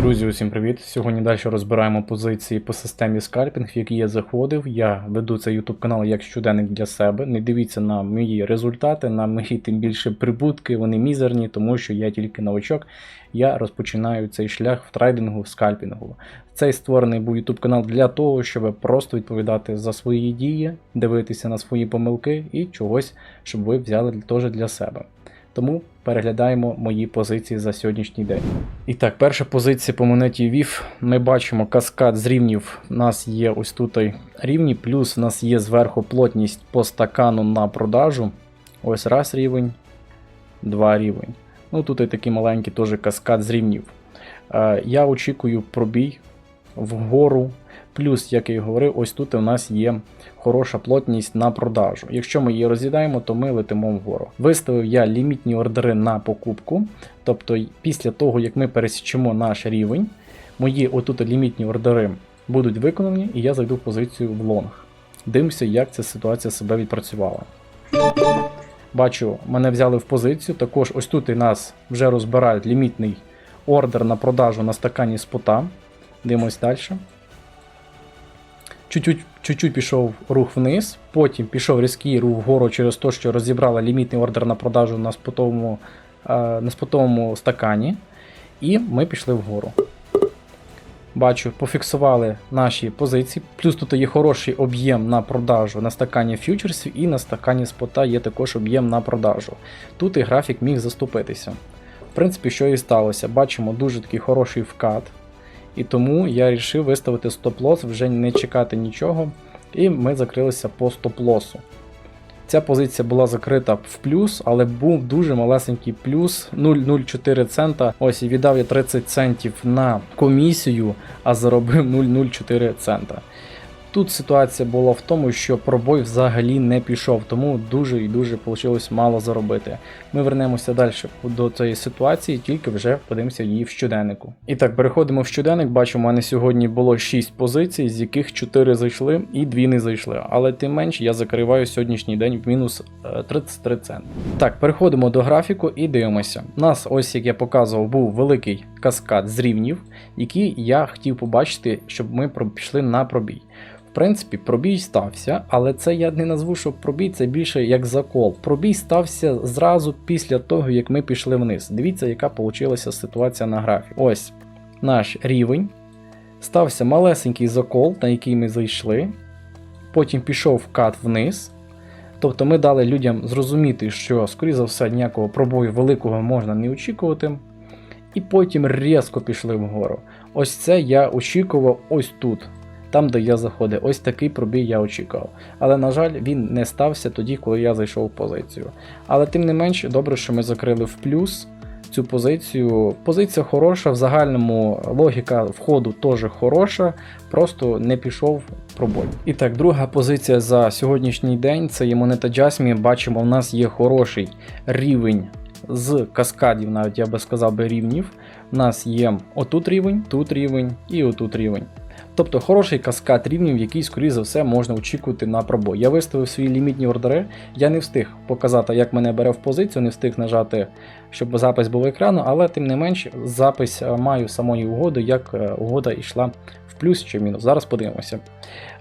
Друзі, усім привіт! Сьогодні далі розбираємо позиції по системі скальпінг, в які я заходив. Я веду цей YouTube канал як щоденник для себе. Не дивіться на мої результати, на мої тим більше прибутки, вони мізерні, тому що я тільки новачок. Я розпочинаю цей шлях в трейдингу, в скальпінгу. Цей створений був YouTube канал для того, щоб просто відповідати за свої дії, дивитися на свої помилки і чогось, щоб ви взяли теж для себе. Тому переглядаємо мої позиції за сьогоднішній день. І так, перша позиція по монеті VIF. Ми бачимо каскад з рівнів. У нас є ось тут рівні, плюс у нас є зверху плотність по стакану на продажу. Ось раз рівень, два рівень. Ну тут і такий маленький теж каскад з рівнів. Е, я очікую пробій вгору. Плюс, як я і говорив, ось тут у нас є хороша плотність на продажу. Якщо ми її роз'їдаємо, то ми летимо вгору. Виставив я лімітні ордери на покупку. Тобто, після того, як ми пересічемо наш рівень, мої отут лімітні ордери будуть виконані, і я зайду в позицію в лонг. Дивимося, як ця ситуація себе відпрацювала. Бачу, мене взяли в позицію. Також ось тут і нас вже розбирають лімітний ордер на продажу на стакані спота. Дивимось далі. Чуть-чуть пішов рух вниз, потім пішов різкий рух вгору через те, що розібрала лімітний ордер на продажу на спотовому, е, на спотовому стакані. І ми пішли вгору. Бачу, пофіксували наші позиції. Плюс тут є хороший об'єм на продажу на стакані фьючерсів і на стакані спота є також об'єм на продажу. Тут і графік міг заступитися. В принципі, що і сталося. Бачимо дуже такий хороший вкат. І тому я вирішив виставити стоп-лосс, вже не чекати нічого. І ми закрилися по стоп-лосу. Ця позиція була закрита в плюс, але був дуже малесенький плюс 0,04 цента. Ось і віддав я 30 центів на комісію, а заробив 0,04 цента. Тут ситуація була в тому, що пробой взагалі не пішов, тому дуже і дуже вийшло мало заробити. Ми вернемося далі до цієї ситуації, тільки вже подивимося її в щоденнику. І так, переходимо в щоденник. Бачимо, у мене сьогодні було 6 позицій, з яких 4 зайшли і 2 не зайшли. Але тим менш я закриваю сьогоднішній день в мінус 33 центи. Так, переходимо до графіку і дивимося. У нас, ось як я показував, був великий каскад з рівнів, який я хотів побачити, щоб ми пішли на пробій. В принципі, пробій стався, але це я не назву, що пробій це більше як закол. Пробій стався зразу після того, як ми пішли вниз. Дивіться, яка вийшла ситуація на графі. Ось наш рівень. Стався малесенький закол, на який ми зайшли. Потім пішов вкат вниз. Тобто ми дали людям зрозуміти, що, скоріше за все, ніякого пробою великого можна не очікувати. І потім різко пішли вгору. Ось це я очікував ось тут там, де я заходив. Ось такий пробій я очікував. Але, на жаль, він не стався тоді, коли я зайшов в позицію. Але тим не менш, добре, що ми закрили в плюс цю позицію. Позиція хороша, в загальному логіка входу теж хороша, просто не пішов пробой. І так, друга позиція за сьогоднішній день це є монета Jasmine. Бачимо, у нас є хороший рівень. З каскадів, навіть я би сказав би рівнів. У нас є отут рівень, тут рівень і отут рівень. Тобто хороший каскад рівнів, який, скоріше за все, можна очікувати на пробой. Я виставив свої лімітні ордери, я не встиг показати, як мене бере в позицію, не встиг нажати, щоб запис був екрану, але тим не менш запис е, маю самої угоди, як е, угода йшла в плюс чи в мінус. Зараз подивимося.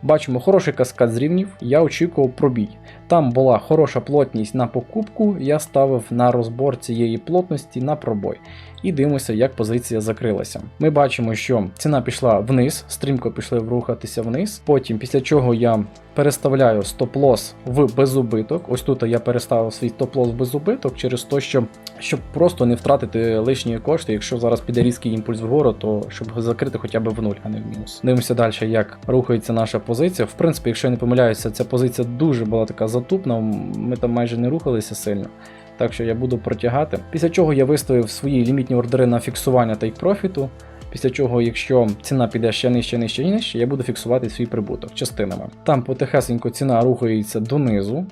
Бачимо хороший каскад з рівнів, я очікував пробій. Там була хороша плотність на покупку, я ставив на розбор цієї плотності на пробой. І дивимося, як позиція закрилася. Ми бачимо, що ціна пішла вниз, стрімко пішли рухатися вниз. Потім, після чого я переставляю стоп-лос в безубиток. Ось тут я переставив свій стоп-лос в безубиток через те, що щоб просто не втратити лишні кошти. Якщо зараз піде різкий імпульс вгору, то щоб закрити хоча б в нуль, а не в мінус. Дивимося далі, як рухається наша позиція. В принципі, якщо я не помиляюся, ця позиція дуже була така затупна, ми там майже не рухалися сильно. Так що я буду протягати. Після чого я виставив свої лімітні ордери на фіксування тейк-профіту. Після чого, якщо ціна піде ще нижче, нижче нижче, я буду фіксувати свій прибуток частинами. Там потихесенько ціна рухається донизу.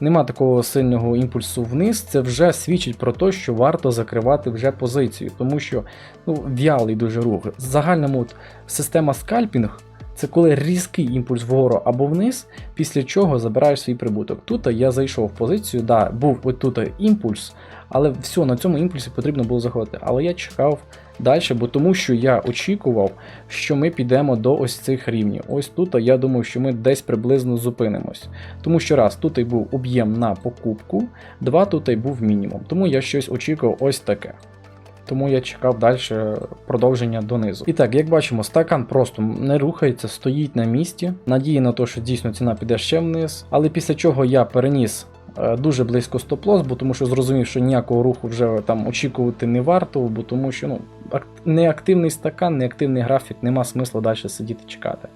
Нема такого сильного імпульсу вниз, це вже свідчить про те, що варто закривати вже позицію, тому що ну, в'ялий дуже рух. В загальному от, система скальпінг це коли різкий імпульс вгору або вниз, після чого забираєш свій прибуток. Тут я зайшов в позицію, да, був отут імпульс, але все, на цьому імпульсі потрібно було заходити. Але я чекав далі, бо тому що я очікував, що ми підемо до ось цих рівнів. Ось тут я думав, що ми десь приблизно зупинимось. Тому що раз, тут і був об'єм на покупку, два тут і був мінімум. Тому я щось очікував ось таке. Тому я чекав далі продовження донизу. І так, як бачимо, стакан просто не рухається, стоїть на місці. Надії на те, що дійсно ціна піде ще вниз. Але після чого я переніс е, дуже близько стоп-лосс, бо тому що зрозумів, що ніякого руху вже там очікувати не варто, бо тому що ну, неактивний стакан, неактивний графік, нема смислу далі сидіти чекати.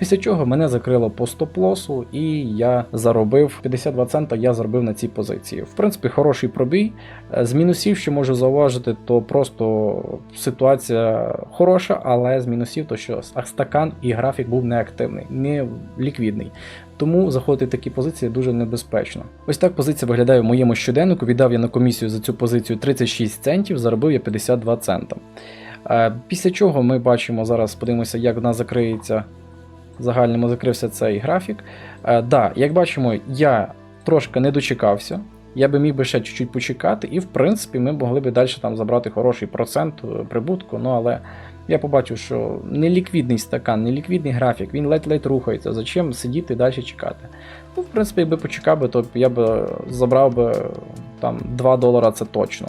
Після чого мене закрило по стоп-лосу, і я заробив 52 цента, я заробив на цій позиції. В принципі, хороший пробій. Е, З мінусів, що можу зауважити, то просто ситуація хороша, але з мінусів, то що стакан і графік був неактивний, не ліквідний. Тому заходити в такі позиції дуже небезпечно. Ось так позиція виглядає в моєму щоденнику. Віддав я на комісію за цю позицію 36 центів, заробив я 52 цента. Е, Після чого ми бачимо зараз, подивимося, як в нас закриється загальному закрився цей графік. Е, да, як бачимо, я трошки не дочекався. Я би міг би ще чуть-чуть почекати, і в принципі ми могли би далі там забрати хороший процент е, прибутку. Ну але я побачив, що неліквідний стакан, неліквідний графік, він ледь-ледь рухається. Зачем сидіти і далі чекати? Ну, в принципі, якби почекав би, то я б забрав би там 2 долара, це точно.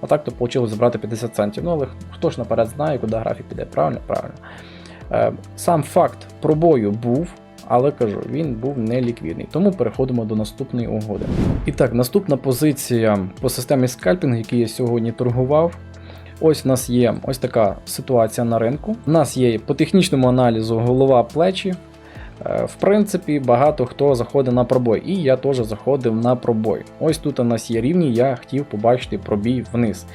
А так то вийшло забрати 50 центів. Ну, але хто ж наперед знає, куди графік піде? Правильно? Правильно. Е, Сам факт пробою був, але кажу, він був неліквідний. Тому переходимо до наступної угоди. І так, наступна позиція по системі скальпінг, який я сьогодні торгував. Ось в нас є ось така ситуація на ринку. У нас є по технічному аналізу голова плечі. Е, В принципі, багато хто заходить на пробой, і я теж заходив на пробой. Ось тут у нас є рівні, я хотів побачити пробій вниз.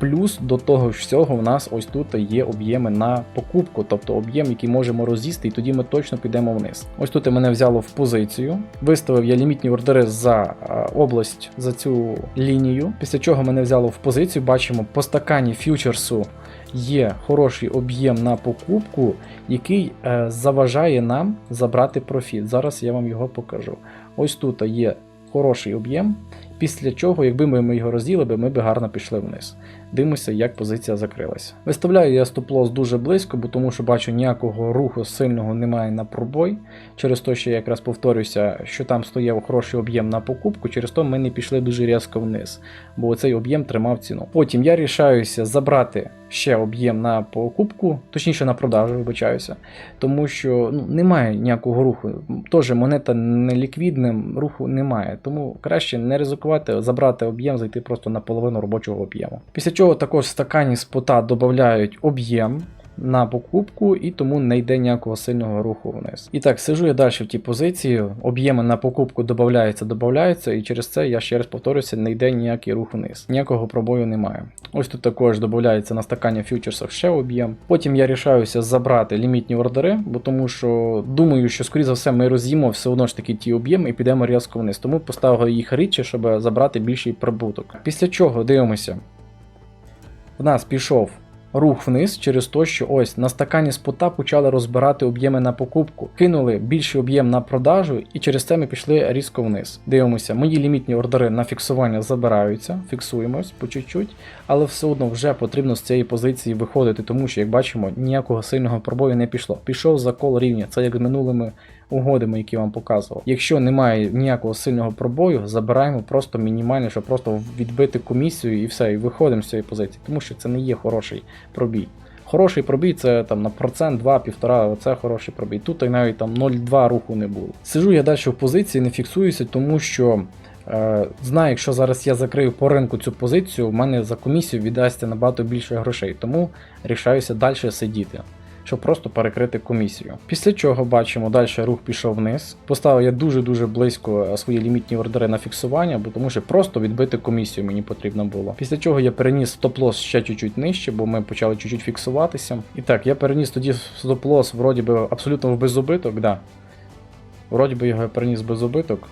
Плюс до того ж всього в нас ось тут є об'єми на покупку, тобто об'єм, який можемо роз'їсти, і тоді ми точно підемо вниз. Ось тут мене взяло в позицію. Виставив я лімітні ордери за область за цю лінію. Після чого мене взяло в позицію. Бачимо, по стакані фьючерсу є хороший об'єм на покупку, який е, заважає нам забрати профіт. Зараз я вам його покажу. Ось тут є хороший об'єм. Після чого, якби ми його розділи, би, ми б гарно пішли вниз. Дивимося, як позиція закрилася. Виставляю я стоп-лосс дуже близько, бо тому що бачу ніякого руху сильного немає на пробой. Через те, що я якраз повторюся, що там стояв хороший об'єм на покупку, через то ми не пішли дуже різко вниз, бо цей об'єм тримав ціну. Потім я рішаюся забрати ще об'єм на покупку, точніше на продажу, вибачаюся, тому що ну, немає ніякого руху. Теж монета не ліквідна, руху немає. Тому краще не ризикувати, забрати об'єм, зайти просто на половину робочого об'єму. Після чого також в стакані спота додають об'єм. На покупку і тому не йде ніякого сильного руху вниз. І так, сижу я далі в тій позиції, об'єми на покупку додаються, додаються, і через це я ще раз повторюся, не йде ніякий рух вниз. Ніякого пробою немає. Ось тут також додається на стакані фьючерсах ще об'єм. Потім я рішаюся забрати лімітні ордери, бо тому що думаю, що скоріше за все ми роз'їмо все одно ж таки ті об'єми і підемо різко вниз. Тому поставив їх рідше, щоб забрати більший прибуток. Після чого дивимося. В нас пішов рух вниз через те, що ось на стакані спота почали розбирати об'єми на покупку, кинули більший об'єм на продажу, і через це ми пішли різко вниз. Дивимося, мої лімітні ордери на фіксування забираються, фіксуємось по чуть-чуть, але все одно вже потрібно з цієї позиції виходити, тому що, як бачимо, ніякого сильного пробою не пішло. Пішов закол рівня, це як з минулими угодами, які вам показував. Якщо немає ніякого сильного пробою, забираємо просто мінімально, щоб просто відбити комісію і все, і виходимо з цієї позиції, тому що це не є хороший пробій. Хороший пробій це там на процент, 2-1,5, оце хороший пробій. Тут і навіть там 0,2 руху не було. Сижу я далі в позиції, не фіксуюся, тому що е, знаю, якщо зараз я закрию по ринку цю позицію, в мене за комісію віддасться набагато більше грошей, тому рішаюся далі сидіти. Щоб просто перекрити комісію. Після чого бачимо, далі рух пішов вниз. Поставив я дуже-дуже близько е, свої лімітні ордери на фіксування, бо тому що просто відбити комісію мені потрібно було. Після чого я переніс стоп-лосс ще чуть-чуть нижче, бо ми почали чуть-чуть фіксуватися. І так, я переніс тоді стоп-лосс вроді би абсолютно в безубиток, да. Вроді би його я переніс без убиток.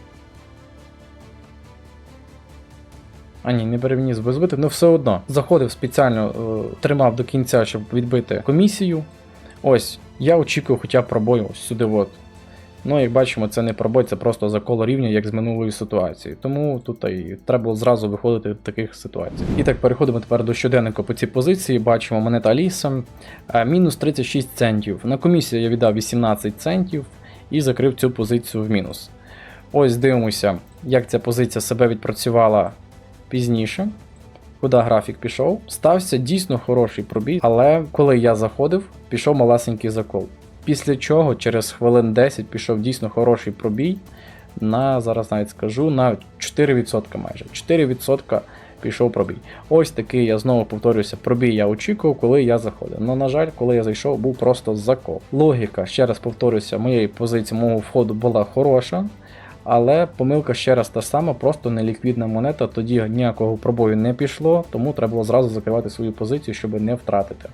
А ні, не переніс без але все одно. Заходив спеціально, е, тримав до кінця, щоб відбити комісію. Ось, Я очікую хоча б пробой ось сюди. От. Ну, як бачимо, це не пробой, це просто закол рівня, як з минулої ситуації. Тому тут і треба було зразу виходити в таких ситуацій. І так, переходимо тепер до щоденника по цій позиції. Бачимо монета Аліса. е, Мінус 36 центів. На комісію я віддав 18 центів і закрив цю позицію в мінус. Ось дивимося, як ця позиція себе відпрацювала пізніше. Куди графік пішов? Стався дійсно хороший пробій, але коли я заходив, пішов малесенький закол. Після чого через хвилин 10 пішов дійсно хороший пробій на зараз навіть скажу на 4% майже. 4% пішов пробій. Ось такий я знову повторюся, пробій я очікував, коли я заходив. Ну, на жаль, коли я зайшов, був просто закол. Логіка, ще раз повторюся, моєї позиції мого входу була хороша. Але помилка ще раз та сама, просто неліквідна монета, тоді ніякого пробою не пішло, тому треба було зразу закривати свою позицію, щоб не втратити.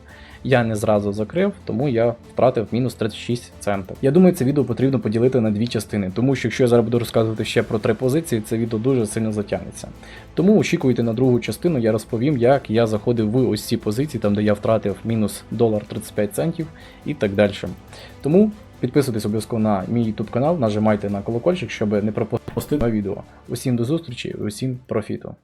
Я не зразу закрив, тому я втратив мінус 36 центів. Я думаю, це відео потрібно поділити на дві частини, тому що якщо я зараз буду розказувати ще про три позиції, це відео дуже сильно затягнеться. Тому очікуйте на другу частину, я розповім, як я заходив в ось ці позиції, там де я втратив мінус долар 35 центів і так далі. Тому Підписуйтесь обов'язково на мій YouTube канал, нажимайте на колокольчик, щоб не пропустити нові відео. Усім до зустрічі, усім профіту!